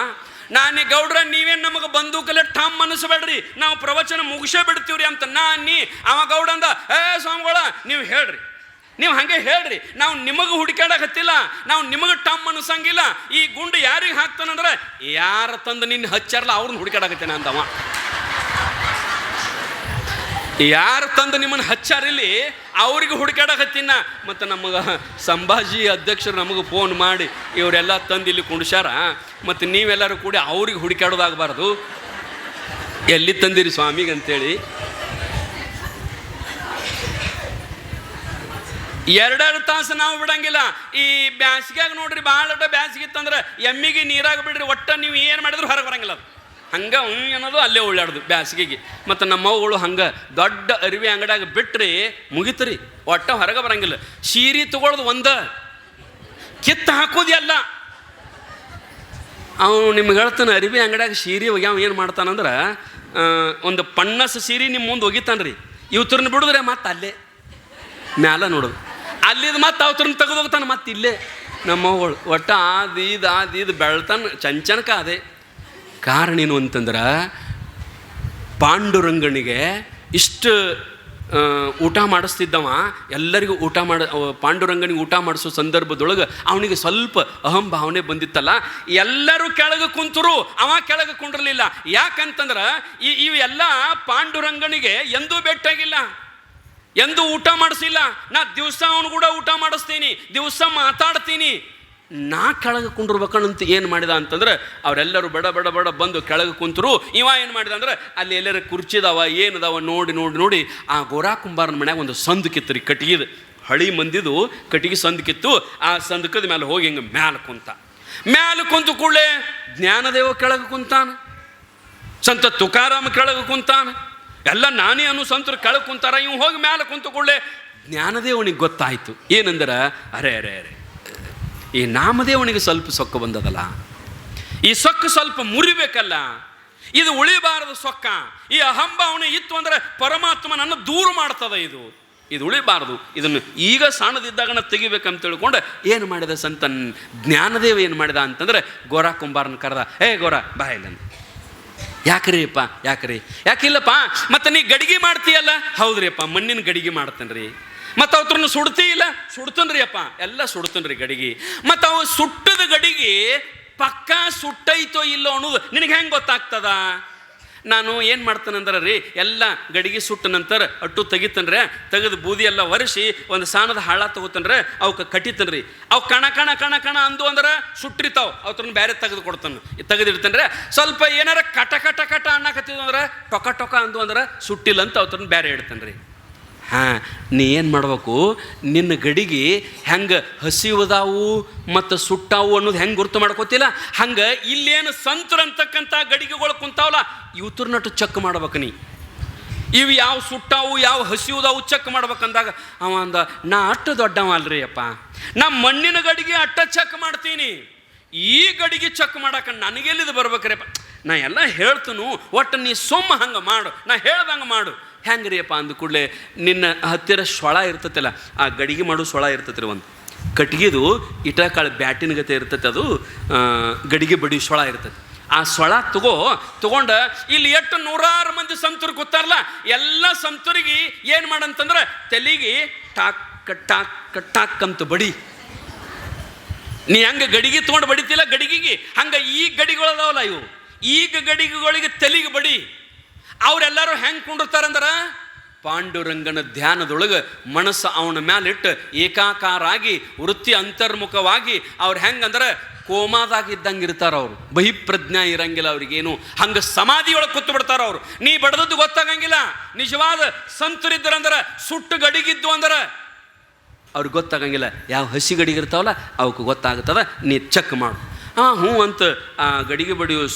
ನಾನೇ ಗೌಡ್ರ, ನೀವೇನು ನಮಗೆ ಬಂದೂಕಲ್ಲ ಠಮ್ ಅನಿಸ್ಬೇಡ್ರಿ ನಾವು ಪ್ರವಚನ ಮುಗಿಸೇ ಬಿಡ್ತೀವ್ರಿ ಅಂತ ನಾನು ನೀ, ಅವ ಗೌಡ ಅಂದ, ಏ ಸ್ವಾಮಿಗಳ, ನೀವು ಹೇಳ್ರಿ. ನೀವು ಹಾಗೆ ಹೇಳ್ರಿ, ನಾವು ನಿಮಗೆ ಹುಡುಕಾಡಕತ್ತಿಲ್ಲ ನಾವು ನಿಮಗೆ ಟಮ್ ಅನ್ನಿಸಂಗಿಲ್ಲ ಈ ಗುಂಡು ಯಾರಿಗೆ ಹಾಕ್ತಾನಂದ್ರೆ ಯಾರ ತಂದು ನಿನ್ನ ಹಚ್ಚಾರಲ್ಲ ಅವ್ರನ್ನ ಹುಡುಕಾಡಕತ್ತೇನೆ ಅಂತವ ಯಾರು ತಂದು ನಿಮ್ಮನ್ನು ಹಚ್ಚಾರಿಲ್ಲಿ, ಅವ್ರಿಗೆ ಹುಡುಕಾಡಕತ್ತಿನ ಮತ್ತು ನಮಗೆ ಸಂಭಾಜಿ ಅಧ್ಯಕ್ಷರು ನಮಗೆ ಫೋನ್ ಮಾಡಿ, ಇವರೆಲ್ಲ ತಂದು ಇಲ್ಲಿ ಕುಂಡ್ಸ್ಯಾರ, ಮತ್ತು ನೀವೆಲ್ಲರೂ ಕೂಡ ಅವ್ರಿಗೆ ಹುಡುಕಾಡೋದಾಗಬಾರ್ದು ಎಲ್ಲಿ ತಂದಿರಿ ಸ್ವಾಮಿಗೆ ಅಂತೇಳಿ ಎರಡೆರಡು ತಾಸು ನಾವು ಬಿಡಂಗಿಲ್ಲ. ಈ ಬ್ಯಾಸಿಗ್ಯಾಗ ನೋಡ್ರಿ ಭಾಳ ಬ್ಯಾಸಿಗೆ ಇತ್ತಂದ್ರೆ ಎಮ್ಮಿಗೆ ನೀರಾಗ ಬಿಡ್ರಿ, ಒಟ್ಟ ನೀವು ಏನು ಮಾಡಿದ್ರು ಹೊರಗೆ ಬರಂಗಿಲ್ಲ ಅದು. ಹಂಗೆ ಹ್ಞೂ ಅನ್ನೋದು ಅಲ್ಲೇ ಉಳ್ಳಾಡ್ದು ಬ್ಯಾಸಿಗೆಗೆ. ಮತ್ತು ನಮ್ಮವುಗಳು ಹಂಗೆ ದೊಡ್ಡ ಅರಿವಿ ಅಂಗಡ್ಯಾಗ ಬಿಟ್ರಿ ಮುಗಿತ್ರಿ, ಒಟ್ಟ ಹೊರಗೆ ಬರಂಗಿಲ್ಲ. ಸೀರೆ ತಗೊಳ್ಳೋದು ಒಂದ ಕಿತ್ತು ಹಾಕೋದು ಎಲ್ಲ. ಅವನು ನಿಮ್ಗೆ ಹೇಳ್ತಾನೆ, ಅರಿವಿ ಅಂಗಡ್ಯಾಗ ಸೀರೆ ಒಗ್ಯಾವ ಏನು ಮಾಡ್ತಾನಂದ್ರೆ ಒಂದು ಪಣ್ಣಸ ಸೀರೆ ನಿಮ್ಮ ಮುಂದೆ ಒಗಿತಾನ್ರಿ. ಇವತ್ರನ್ನ ಬಿಡಿದ್ರೆ ಮತ್ತೆ ಅಲ್ಲೇ ಮ್ಯಾಲ ನೋಡೋದು. ಅಲ್ಲಿದು ಮತ್ತೆ ಅವತ್ರನ್ನ ತೆಗೆದೋಗ್ತಾನೆ ಮತ್ತೆ ಇಲ್ಲೇ ನಮ್ಮಗಳು ಒಟ್ಟು ಒಟ್ಟ ಇದು ಇದು ಬೆಳ್ತಾನ ಚಂಚನಕ ಅದೇ. ಕಾರಣ ಏನು ಅಂತಂದ್ರೆ ಪಾಂಡುರಂಗನಿಗೆ ಇಷ್ಟು ಊಟ ಮಾಡಿಸ್ತಿದ್ದವ, ಎಲ್ಲರಿಗೂ ಊಟ ಮಾಡ ಪಾಂಡುರಂಗನಿಗೆ ಊಟ ಮಾಡಿಸೋ ಸಂದರ್ಭದೊಳಗೆ ಅವನಿಗೆ ಸ್ವಲ್ಪ ಅಹಂ ಭಾವನೆ ಬಂದಿತ್ತಲ್ಲ. ಎಲ್ಲರೂ ಕೆಳಗೆ ಕುಂತರು, ಅವ ಕೆಳಗೆ ಕುಂಡ್ರಲಿಲ್ಲ. ಯಾಕಂತಂದ್ರೆ ಈ, ಇವೆಲ್ಲ ಪಾಂಡುರಂಗನಿಗೆ ಎಂದೂ ಬೆಟ್ಟಾಗಿಲ್ಲ. ಎಂದು ಊಟ ಮಾಡಿಸಿಲ್ಲ, ನಾ ದಿವಸ ಅವನು ಕೂಡ ಊಟ ಮಾಡಿಸ್ತೀನಿ, ದಿವಸ ಮಾತಾಡ್ತೀನಿ. ನಾ ಕೆಳಗೆ ಕುಂಡಿರ್ಬೇಕಂತ ಏನು ಮಾಡಿದ ಅಂತಂದ್ರೆ, ಅವರೆಲ್ಲರೂ ಬಡ ಬಡ ಬಡ ಬಂದು ಕೆಳಗೆ ಕುಂತರು. ಇವ ಏನು ಮಾಡಿದ ಅಂದ್ರೆ, ಅಲ್ಲಿ ಎಲ್ಲರೂ ಕುರ್ಚಿದಾವ, ಏನದಾವ ನೋಡಿ ನೋಡಿ ನೋಡಿ, ಆ ಗೋರಾ ಕುಂಬಾರನ ಮನ್ಯಾಗ ಒಂದು ಸಂದು ಕಿತ್ತರಿ ಕಟ್ಟಿಗೆದು ಹಳಿ ಮಂದಿದು, ಕಟ್ಟಿಗೆ ಸಂದು ಕಿತ್ತು, ಆ ಸಂದಕದ ಮೇಲೆ ಹೋಗಿ ಹಿಂಗೆ ಮ್ಯಾಲೆ ಕುಂತ. ಮ್ಯಾಲ ಕುಂತು ಕೂಡಲೇ ಜ್ಞಾನದೇವ ಕೆಳಗೆ ಕುಂತಾನ, ಸಂತ ತುಕಾರಾಮ ಕೆಳಗೆ ಕುಂತಾನ. ಎಲ್ಲ ನಾನೇ ಅನು ಸಂತರು ಕೆಳಗೆ ಕುಂತಾರ ಇವ್ ಹೋಗಿ ಮ್ಯಾಲೆ ಕುಂತುಕೊಳ್ಳೆ ಜ್ಞಾನದೇವನಿಗೆ ಗೊತ್ತಾಯ್ತು. ಏನಂದ್ರೆ? ಅರೆ ಅರೆ ಅರೆ. ಈ ನಾಮದೇವನಿಗೆ ಸ್ವಲ್ಪ ಸೊಕ್ಕ ಬಂದದಲ್ಲ? ಈ ಸೊಕ್ಕ ಸ್ವಲ್ಪ ಮುರಿಬೇಕಲ್ಲ? ಇದು ಉಳಿಬಾರದು ಸೊಕ್ಕ. ಈ ಅಹಂಭಾವನೆ ಇತ್ತು ಅಂದ್ರೆ ಪರಮಾತ್ಮನನ್ನು ದೂರ ಮಾಡ್ತದ ಇದು. ಇದು ಉಳಿಬಾರದು. ಇದನ್ನು ಈಗ ಸಣ್ಣದಿದ್ದಾಗನ ತೆಗಿಬೇಕಂತ ತಿಳ್ಕೊಂಡು ಏನು ಮಾಡಿದ ಸಂತನ್? ಜ್ಞಾನದೇವ ಏನು ಮಾಡಿದ ಅಂತಂದ್ರೆ ಗೋರಾ ಕುಂಬಾರನ ಕರೆದ, ಏ ಗೋರ ಬಾ ಯಾಕ್ರಿ ಅಪ್ಪ ಯಾಕ್ರಿ? ಯಾಕಿಲ್ಲಪ್ಪ? ಮತ್ತೆ ನೀ ಗಡಿಗೆ ಮಾಡ್ತೀಯಲ್ಲ? ಹೌದ್ರಿ ಅಪ್ಪ ಮಣ್ಣಿನ ಗಡಿಗೆ ಮಾಡ್ತೇನ್ರಿ. ಮತ್ತು ಅವ್ರನ್ನ ಸುಡ್ತೀ ಇಲ್ಲ ಸುಡ್ತನ್ರಿ ಅಪ್ಪ ಎಲ್ಲ ಸುಡ್ತನ್ರಿ ಗಡಿಗೆ. ಮತ್ತು ಅವ ಸುಟ್ಟದ ಗಡಿಗೆ ಪಕ್ಕಾ ಸುಟ್ಟೈತೋ ಇಲ್ಲೋ ಅನ್ನೋದು ನಿನಗೆ ಹೆಂಗೆ ಗೊತ್ತಾಗ್ತದ? ನಾನು ಏನು ಮಾಡ್ತಾನಂದ್ರೆ ರೀ, ಎಲ್ಲ ಗಡಿಗೆ ಸುಟ್ಟ ನಂತರ ಅಟ್ಟು ತೆಗಿತನ್ರೆ, ತೆಗೆದು ಬೂದಿ ಎಲ್ಲ ಒರೆಸಿ ಒಂದು ಸಾಣದ ಹಾಳ ತಗೋತನ್ರೆ, ಅವಕ್ಕೆ ಕಟ್ಟಿತನ್ರಿ. ಅವು ಕಣ ಕಣ ಕಣ ಕಣ ಅಂದು ಅಂದ್ರೆ ಸುಟ್ಟಿರ್ತಾವ ಅವತ್ರನ್ನ ಬೇರೆ ತೆಗೆದು ಕೊಡ್ತಾನೆ ತೆಗೆದಿಡ್ತಾನ್ರೆ ಸ್ವಲ್ಪ ಏನಾರ ಕಟ ಕಟ ಕಟ ಅನ್ನಕತ್ತಿದ್ವು ಅಂದ್ರೆ ಟೊಕ ಟೊಕ ಅಂದು ಅಂದ್ರೆ ಸುಟ್ಟಿಲ್ಲ ಅಂತ ಅವತ್ರನ್ನ ಬೇರೆ ಇಡ್ತಾನ್ರಿ. ಹಾಂ, ನೀ ಏನು ಮಾಡಬೇಕು? ನಿನ್ನ ಗಡಿಗೆ ಹೆಂಗೆ ಹಸಿವದಾವು ಮತ್ತು ಸುಟ್ಟಾವು ಅನ್ನೋದು ಹೆಂಗೆ ಗುರುತು ಮಾಡ್ಕೋತಿಲ್ಲ ಹಂಗೆ ಇಲ್ಲೇನು ಸಂತರು ಅಂತಕ್ಕಂಥ ಗಡಿಗೆಗಳು ಕುಂತಾವಲ್ಲ ನಟ್ಟು ಚೆಕ್ ಮಾಡ್ಬೇಕು ನೀ. ಇವು ಯಾವ ಸುಟ್ಟಾವು, ಯಾವ ಹಸಿವುದಾವು ಚೆಕ್ ಮಾಡ್ಬೇಕಂದಾಗ ಅವ ಅಂದ, ನಾ ಅಷ್ಟು ದೊಡ್ಡವ ಅಲ್ರಿ ಅಪ್ಪ. ನಾ ಮಣ್ಣಿನ ಗಡಿಗೆ ಅಟ್ಟ ಚೆಕ್ ಮಾಡ್ತೀನಿ. ಈ ಗಡಿಗೆ ಚೆಕ್ ಮಾಡಕ್ಕೆ ನನಗೆಲ್ಲಿದು ಬರ್ಬೇಕ್ರಿಪ್ಪ ನಾ ಎಲ್ಲ ಹೇಳ್ತನು, ಒಟ್ಟು ನೀ ಸೊಮ್ಮ ಹಂಗೆ ಮಾಡು. ನಾ ಹೇಳ್ದಂಗೆ ಮಾಡು. ಹೆಂಗ್ರಿ ಅಪ್ಪ ಅಂದ ಕೂಡಲೇ, ನಿನ್ನ ಹತ್ತಿರ ಸೊಳ ಇರ್ತತಿಲ್ಲ, ಆ ಗಡಿಗೆ ಮಾಡೋ ಸೊಳ ಇರ್ತೈತಿ ಒಂದು. ಕಟ್ಗಿದು ಇಟಕಾಳು ಬ್ಯಾಟಿನ ಗತೆ ಇರ್ತೈತೆ ಅದು ಗಡಿಗೆ ಬಡಿ ಸೊಳ ಇರ್ತೈತೆ. ಆ ಸೊಳ ತಗೋ, ತಗೊಂಡ ಇಲ್ಲಿ ಎಷ್ಟು ನೂರಾರು ಮಂದಿ ಸಂತರು ಗೊತ್ತಾರಲ್ಲ ಎಲ್ಲ ಸಂತರಿಗೆ ಏನು ಮಾಡಂತಂದ್ರೆ, ತಲೆಗೆ ಟಾಕ್ ಟಾಕ್ ಟಾಕ್ ಅಂತ ಬಡಿ. ನೀ ಹಂಗೆ ಗಡಿಗೆ ತೊಗೊಂಡು ಬಡಿತಿಲ್ಲ, ಗಡಿಗೆಗೆ. ಹಂಗೆ ಈ ಗಡಿಗಳದಾವಲ್ಲ ಇವು. ಈಗ ಗಡಿಗೆಗಳಿಗೆ ತಲೆಗೆ ಬಡಿ. ಅವರೆಲ್ಲರೂ ಹೆಂಗೆ ಕುಂಡಿರ್ತಾರಂದ್ರ? ಪಾಂಡುರಂಗನ ಧ್ಯಾನದೊಳಗೆ ಮನಸ್ಸು ಅವನ ಮ್ಯಾಲಿಟ್ಟು ಏಕಾಕಾರ ಆಗಿ ವೃತ್ತಿ ಅಂತರ್ಮುಖವಾಗಿ ಅವ್ರು ಹೆಂಗಂದ್ರೆ ಕೋಮಾದಾಗ ಇದ್ದಂಗೆ ಇರ್ತಾರ ಅವರು. ಬಹಿಪ್ರಜ್ಞಾ ಇರಂಗಿಲ್ಲ ಅವ್ರಿಗೇನು. ಹಂಗೆ ಸಮಾಧಿಯೊಳಗೆ ಕೂತು ಬಿಡ್ತಾರ ಅವರು. ನೀ ಬಡದದ್ದು ಗೊತ್ತಾಗಂಗಿಲ್ಲ. ನಿಜವಾದ ಸಂತರಿದ್ದರಂದ್ರೆ ಸುಟ್ಟು ಗಡಿಗಿದ್ದು ಅಂದ್ರೆ ಅವ್ರಿಗೆ ಗೊತ್ತಾಗಂಗಿಲ್ಲ. ಯಾವ ಹಸಿ ಗಡಿಗೆ ಇರ್ತಾವಲ್ಲ ಅವಕ್ಕೆ ಗೊತ್ತಾಗುತ್ತದೆ ನೀ ಚೆಕ್ ಮಾಡು. ಹಾಂ ಹ್ಞೂ ಅಂತ ಆ ಗಡಿಗೆ ಬಡಿಯೋ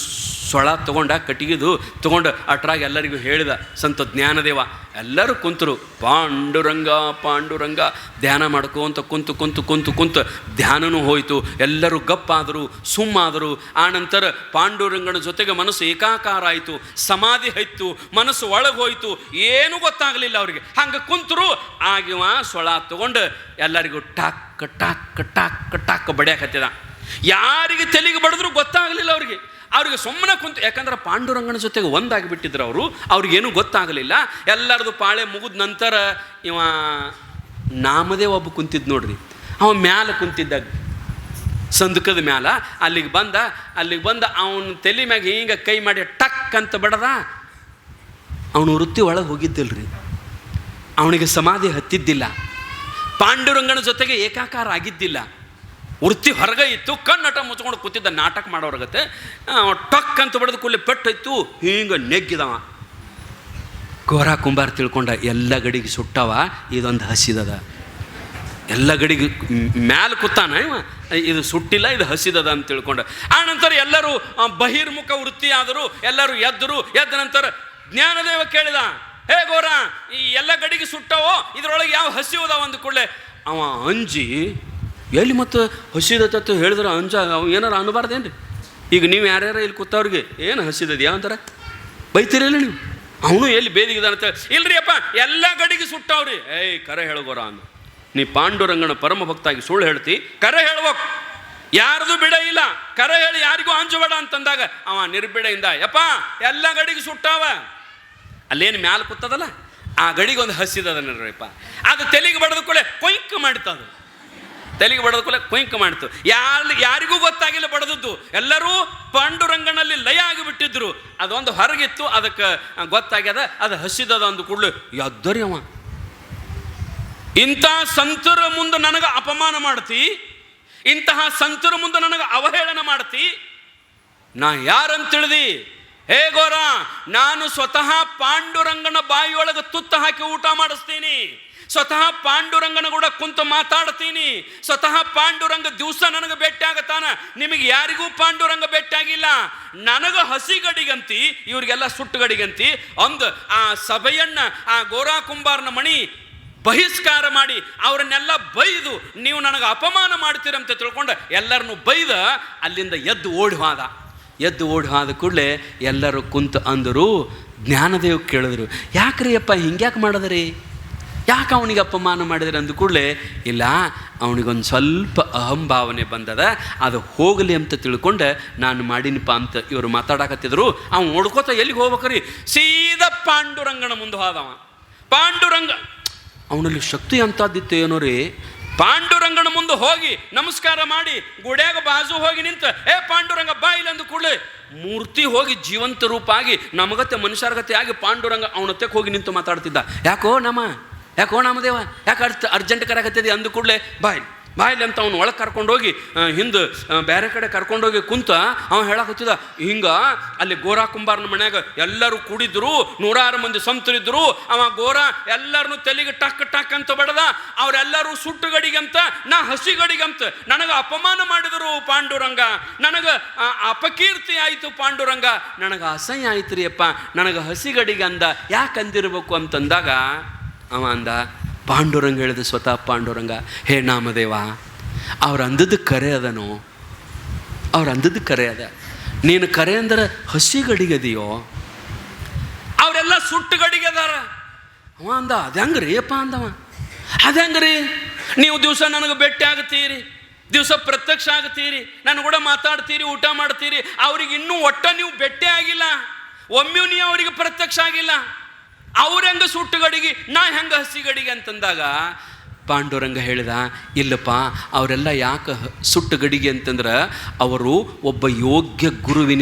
ಸೊಳ ತೊಗೊಂಡ, ಕಟ್ಟಿಗೆದು ತೊಗೊಂಡು ಅಟ್ರಾಗ ಎಲ್ಲರಿಗೂ ಹೇಳಿದ, ಸಂತ ಜ್ಞಾನದೇವ. ಎಲ್ಲರೂ ಕುಂತರು. ಪಾಂಡುರಂಗ ಪಾಂಡುರಂಗ, ಧ್ಯಾನ ಮಾಡ್ಕೊಂತ ಕುಂತು ಕುಂತು ಕುಂತು ಕುಂತು ಧ್ಯಾನನೂ ಹೋಯಿತು. ಎಲ್ಲರೂ ಗಪ್ಪಾದರು, ಸುಮ್ಮಾದರು. ಆನಂತರ ಪಾಂಡುರಂಗನ ಜೊತೆಗೆ ಮನಸ್ಸು ಏಕಾಕಾರ ಆಯಿತು. ಸಮಾಧಿ ಆಯಿತು ಮನಸ್ಸು ಒಳಗೆ ಹೋಯಿತು ಏನೂ ಗೊತ್ತಾಗಲಿಲ್ಲ ಅವರಿಗೆ. ಹಂಗೆ ಕುಂತರು ಆಗಿವ ಸೊಳ ತೊಗೊಂಡು ಎಲ್ಲರಿಗೂ ಟಾಕ್ ಟಾಕ್ ಟಾಕ್ ಟಾಕ್ ಬಡಿಯಾಕತ್ತಿದ. ಯಾರಿಗೆ ತೆಲಿಗೆ ಬಡಿದ್ರು ಗೊತ್ತಾಗಲಿಲ್ಲ ಅವ್ರಿಗೆ. ಅವ್ರಿಗೆ ಸುಮ್ಮನೆ ಕುಂತು, ಯಾಕಂದ್ರೆ ಪಾಂಡುರಂಗನ ಜೊತೆಗೆ ಒಂದಾಗಿಬಿಟ್ಟಿದ್ರು ಅವರು, ಅವ್ರಿಗೇನು ಗೊತ್ತಾಗಲಿಲ್ಲ. ಎಲ್ಲರದು ಪಾಳೆ ಮುಗಿದ ನಂತರ ಇವ ನಾಮದೇ ಒಬ್ಬ ಕುಂತಿದ್ದು ನೋಡ್ರಿ. ಅವ ಮ್ಯಾಲೆ ಕುಂತಿದ್ದಾಗ ಸಂದುಕದ ಮ್ಯಾಲ. ಅಲ್ಲಿಗೆ ಬಂದ ಅಲ್ಲಿಗೆ ಬಂದ ಅವನ ತಲೆ ಮ್ಯಾಗ ಹಿಂಗೆ ಕೈ ಮಾಡಿ ಟಕ್ ಅಂತ ಬಡದ. ಅವನು ವೃತ್ತಿ ಒಳಗೆ ಹೋಗಿದ್ದಿಲ್ರಿ. ಅವನಿಗೆ ಸಮಾಧಿ ಹತ್ತಿದ್ದಿಲ್ಲ. ಪಾಂಡುರಂಗನ ಜೊತೆಗೆ ಏಕಾಕಾರ ಆಗಿದ್ದಿಲ್ಲ. ವೃತ್ತಿ ಹೊರಗೆ ಇತ್ತು, ಕಣ್ಣಟ ಮುಚ್ಕೊಂಡು ಕೂತಿದ್ದ ನಾಟಕ ಮಾಡೋರ್ಗತ್ತೆ ಟಕ್ ಅಂತ ಬಡ್ದು ಕೂಡಲೇ ಪೆಟ್ಟೈತು ಹಿಂಗೆ ನೆಗ್ಗಿದವ. ಗೋರ ಕುಂಬಾರ ತಿಳ್ಕೊಂಡ, ಎಲ್ಲ ಗಡಿಗೆ ಸುಟ್ಟವ, ಇದೊಂದು ಹಸಿದದ. ಎಲ್ಲ ಗಡಿಗೆ ಮ್ಯಾಲ ಕೂತಾನ ಇದು ಸುಟ್ಟಿಲ್ಲ, ಇದು ಹಸಿದದ ಅಂತ ತಿಳ್ಕೊಂಡ. ಆ ನಂತರ ಎಲ್ಲರೂ ಬಹಿರ್ಮುಖ ವೃತ್ತಿ ಆದರು, ಎಲ್ಲರೂ ಎದ್ದರು ಎದ್ದ ನಂತರ ಜ್ಞಾನದೇವ ಕೇಳಿದ, ಹೇ ಗೋರ ಈ ಎಲ್ಲ ಗಡಿಗೆ ಸುಟ್ಟವೋ, ಇದ್ರೊಳಗೆ ಯಾವ ಹಸಿವದ ಒಂದು ಕೂಡಲೇ, ಅವ ಅಂಜಿ ಎಲ್ಲಿ ಮತ್ತು ಹಸಿದತ್ತ ಹೇಳಿದ್ರೆ ಅಂಜ, ಅವ ಏನಾರ ರೀ ಈಗ ನೀವು ಯಾರ್ಯಾರ ಇಲ್ಲಿ ಕೂತವ್ರಿಗೆ ಏನು ಹಸಿದದ ಅಂತಾರೆ? ಬೈತೀರಲ್ಲ ನೀವು? ಅವನು ಎಲ್ಲಿ ಬೇದಿಗಿದಾನ ಅಂತ ಇಲ್ರಿ ಅಪ್ಪ, ಎಲ್ಲ ಗಡಿಗೆ ಸುಟ್ಟವ್ರಿ. ಏಯ್, ಕರೆ ಹೇಳಗೋರ ಅಂತ ನೀ ಪಾಂಡುರಂಗನ ಪರಮ ಭಕ್ತಾಗಿ ಸುಳ್ಳು ಹೇಳ್ತಿ, ಕರೆ ಹೇಳ್ಬೇಕು. ಯಾರ್ದು ಬಿಡ ಇಲ್ಲ. ಕರೆ ಹೇಳಿ ಯಾರಿಗೂ ಅಂಜಬೇಡ ಅಂತಂದಾಗ ಅವ ನಿರ್ಬಿಡೆಯಿಂದ, ಯಪ್ಪ, ಎಲ್ಲ ಗಡಿಗೆ ಸುಟ್ಟಾವ. ಅಲ್ಲೇನು ಮ್ಯಾಲ ಕೂತದಲ್ಲ? ಆ ಗಡಿಗೆ ಒಂದು ಹಸಿದದ ನೋಡ್ರಿಪ್ಪ. ಅದು ತೆಲಿಗೆ ಬಡದ ಕೂಡಲೇ ಕೊಯ್ಕ್ ಮಾಡ್ತದ. ತೆಲಿಗೆ ಬಡದ ಕೂಡ ಕುಯಂಕ ಮಾಡ್ತು. ಯಾರು ಯಾರಿಗೂ ಗೊತ್ತಾಗಿಲ್ಲ ಬಡದದ್ದು. ಎಲ್ಲರೂ ಪಾಂಡುರಂಗನಲ್ಲಿ ಲಯ ಆಗಿಬಿಟ್ಟಿದ್ರು. ಅದೊಂದು ಹೊರಗಿತ್ತು, ಅದಕ್ಕೆ ಗೊತ್ತಾಗ್ಯದ, ಅದು ಹಸಿದದ ಒಂದು ಕೂಡಲು, ಎದ್ದರಿ ಅವ. ಇಂಥ ಸಂತರ ಮುಂದೆ ನನಗೆ ಅಪಮಾನ ಮಾಡ್ತಿ, ಇಂತಹ ಸಂತರ ಮುಂದೆ ನನಗೆ ಅವಹೇಳನ ಮಾಡ್ತಿ, ನಾ ಯಾರಂತ ತಿಳಿದಿ? ಹೇ ಗೋರ ನಾನು ಸ್ವತಃ ಪಾಂಡುರಂಗನ ಬಾಯಿಯೊಳಗೆ ತುತ್ತ ಹಾಕಿ ಊಟ ಮಾಡಿಸ್ತೀನಿ. ಸ್ವತಃ ಪಾಂಡುರಂಗನ ಕೂಡ ಕುಂತು ಮಾತಾಡ್ತೀನಿ. ಸ್ವತಃ ಪಾಂಡುರಂಗ ದಿವಸ ನನಗೆ ಭೇಟಿ ಆಗತಾನ. ನಿಮಗೆ ಯಾರಿಗೂ ಪಾಂಡುರಂಗ ಭೇಟಿಯಾಗಿಲ್ಲ ಹಸಿ ಗಡಿಗಂತಿ ಇವರಿಗೆಲ್ಲ ಸುಟ್ಟುಗಡಿಗಂತಿ. ಅಂದು ಆ ಸಭೆಯನ್ನ, ಆ ಗೋರಾ ಕುಂಬಾರನ ಮಣಿ ಬಹಿಷ್ಕಾರ ಮಾಡಿ, ಅವರನ್ನೆಲ್ಲ ಬೈದು, ನೀವು ನನಗೆ ಅಪಮಾನ ಮಾಡ್ತೀರಂತ ತಿಳ್ಕೊಂಡು, ಎಲ್ಲರನ್ನು ಬೈದ, ಅಲ್ಲಿಂದ ಎದ್ದು ಓಡಿ ಹೋದ. ಎದ್ದು ಓಡಿ ಹೋದ ಕೂಡಲೇ ಎಲ್ಲರೂ ಕುಂತು ಅಂದರು, ಜ್ಞಾನದೇವ್ ಕೇಳಿದ್ರು ಯಾಕ್ರಿ ಅಪ್ಪ ಹಿಂಗ್ಯಾಕೆ ಮಾಡಿದ್ರಿ? ಯಾಕೆ ಅವನಿಗೆ ಅಪಮಾನ ಮಾಡಿದ್ರೆ ಅಂದ ಕೂಡಲೇ, ಇಲ್ಲ, ಅವನಿಗೊಂದು ಸ್ವಲ್ಪ ಅಹಂಭಾವನೆ ಬಂದದ, ಅದು ಹೋಗಲಿ ಅಂತ ತಿಳ್ಕೊಂಡು, ನಾನು ಮಾಡಿನಪ್ಪ ಅಂತ ಇವರು ಮಾತಾಡಕತ್ತಿದ್ರು. ಅವನು ನೋಡ್ಕೋತ ಎಲ್ಲಿಗೆ ಹೋಗ್ಬೇಕ್ರಿ? ಸೀದಾ ಪಾಂಡುರಂಗನ ಮುಂದೆ ಹೋದವ. ಪಾಂಡುರಂಗ, ಅವನಲ್ಲಿ ಶಕ್ತಿ ಅಂತದ್ದಿತ್ತು ಏನೋ ರೀ? ಪಾಂಡುರಂಗನ ಮುಂದೆ ಹೋಗಿ ನಮಸ್ಕಾರ ಮಾಡಿ, ಗುಡ್ಯಾಗ ಬಾಜು ಹೋಗಿ ನಿಂತ, ಏ ಪಾಂಡುರಂಗ, ಬಾ ಇಲ್ಲ ಅಂದ ಕೂಡಲೇ, ಮೂರ್ತಿ ಹೋಗಿ ಜೀವಂತ ರೂಪ ಆಗಿ ನಮಗತ್ತೆ ಮನುಷ್ಯರ್ಗತೆ ಆಗಿ ಪಾಂಡುರಂಗ ಅವನತ್ತೆ ಹೋಗಿ ನಿಂತು ಮಾತಾಡ್ತಿದ್ದ. ಯಾಕೋ ನಮ್ಮ ಯಾಕೋ ನಾಮದೇವ? ಯಾಕೆ ಅರ್ಥ ಅರ್ಜೆಂಟ್ ಕರಾಕತ್ತಿದೆ ಅಂದ ಕೂಡಲೇ, ಬಾಯ್ ಬಾಯ್ಲಿ ಅಂತ ಅವ್ನು ಒಳಗೆ ಕರ್ಕೊಂಡೋಗಿ ಹಿಂದೆ ಬೇರೆ ಕಡೆ ಕರ್ಕೊಂಡೋಗಿ ಕುಂತ ಅವ ಹೇಳಕತ್ತಿದ ಹಿಂಗ, ಅಲ್ಲಿ ಗೋರಾ ಕುಂಬಾರನ ಮನ್ಯಾಗ ಎಲ್ಲರೂ ಕೂಡಿದ್ರು, ನೂರಾರು ಮಂದಿ ಸಂತರಿದ್ರು, ಅವ ಗೋರಾ ಎಲ್ಲರನ್ನು ತಲೆಗೆ ಟಕ್ ಟಕ್ ಅಂತ ಬಡದ, ಅವರೆಲ್ಲರೂ ಸುಟ್ಟು ಗಡಿಗಂತ ನಾ ಹಸಿ ಗಡಿಗಂತ ನನಗೆ ಅಪಮಾನ ಮಾಡಿದರು ಪಾಂಡುರಂಗ, ನನಗೆ ಅಪಕೀರ್ತಿ ಆಯಿತು ಪಾಂಡುರಂಗ. ನನಗೆ ಅಸಹ್ಯ ಆಯ್ತು ರೀ ಅಪ್ಪ ನನಗೆ ಹಸಿ ಗಡಿಗಂದ ಯಾಕೆ ಅಂದಿರ್ಬೇಕು ಅಂತಂದಾಗ ಅವ ಅಂದ, ಪಾಂಡುರಂಗ ಹೇಳಿದ ಸ್ವತಃ ಪಾಂಡುರಂಗ. ಹೇ ನಾಮದೇವ, ಅವ್ರು ಅಂದದ್ದು ಕರೆ ಅದನು. ಅವ್ರು ಅಂದದ್ದು ಕರೆ ಅದ. ನೀನು ಕರೆ ಅಂದ್ರೆ ಹಸಿ ಗಡಿಗದಿಯೋ ಅವರೆಲ್ಲ ಸುಟ್ಟು ಗಡಿಗೆ ಅದಾರ ಅವ ಅಂದ ಅದ್ಯಾಂಗ್ರಿ ಅಪ್ಪ? ಅಂದವ. ಅದ್ಯಾಂಗ್ರಿ ನೀವು ದಿವಸ ನನಗೆ ಭೇಟಿ ಆಗ್ತೀರಿ ದಿವಸ ಪ್ರತ್ಯಕ್ಷ ಆಗ್ತೀರಿ ನನ್ನ ಕೂಡ ಮಾತಾಡ್ತೀರಿ, ಊಟ ಮಾಡ್ತೀರಿ. ಅವ್ರಿಗೆ ಇನ್ನೂ ಒಟ್ಟ ನೀವು ಭೇಟಿ ಆಗಿಲ್ಲ. ಒಮ್ಮೆ ನೀವು ಅವರಿಗೆ ಪ್ರತ್ಯಕ್ಷ ಆಗಿಲ್ಲ. ಅವ್ರ ಹೆಂಗ ಸುಟ್ಟು ಗಡಿಗೆ, ನಾ ಹೆಂಗ ಹಸಿ ಗಡಿಗೆ ಅಂತಂದಾಗ, ಪಾಂಡುರಂಗ ಹೇಳಿದ, ಇಲ್ಲಪ್ಪ, ಅವರೆಲ್ಲ ಯಾಕೆ ಸುಟ್ಟು ಗಡಿಗೆ ಅಂತಂದ್ರೆ, ಅವರು ಒಬ್ಬ ಯೋಗ್ಯ ಗುರುವಿನ